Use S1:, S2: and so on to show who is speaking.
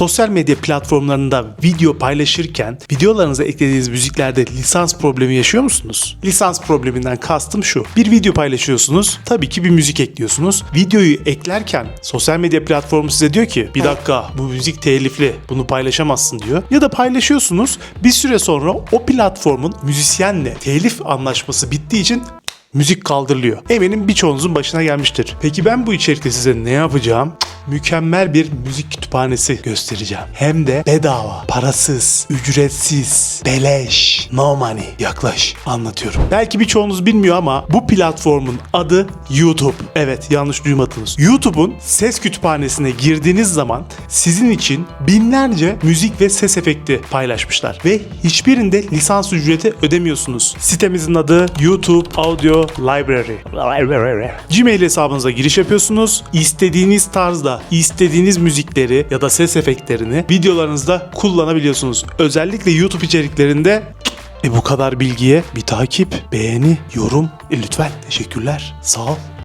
S1: Sosyal medya platformlarında video paylaşırken videolarınıza eklediğiniz müziklerde lisans problemi yaşıyor musunuz? Lisans probleminden kastım şu. Bir video paylaşıyorsunuz. Tabii ki bir müzik ekliyorsunuz. Videoyu eklerken sosyal medya platformu size diyor ki bir dakika bu müzik telifli bunu paylaşamazsın diyor. Ya da paylaşıyorsunuz bir süre sonra o platformun müzisyenle telif anlaşması bittiği için müzik kaldırılıyor. Eminim birçoğunuzun başına gelmiştir. Peki ben bu içerikte size ne yapacağım? Mükemmel bir müzik kütüphanesi göstereceğim. Hem de bedava, parasız, ücretsiz, beleş, no money. Yaklaş, anlatıyorum. Belki birçoğunuz bilmiyor ama bu platformun adı YouTube. Evet, yanlış duymadınız. YouTube'un ses kütüphanesine girdiğiniz zaman sizin için binlerce müzik ve ses efekti paylaşmışlar. Ve hiçbirinde lisans ücreti ödemiyorsunuz. Sitemizin adı YouTube Audio Library. Gmail hesabınıza giriş yapıyorsunuz. İstediğiniz tarzda istediğiniz müzikleri ya da ses efektlerini videolarınızda kullanabiliyorsunuz. Özellikle YouTube içeriklerinde e bu kadar bilgiye bir takip, beğeni, yorum. E lütfen teşekkürler. Sağ ol.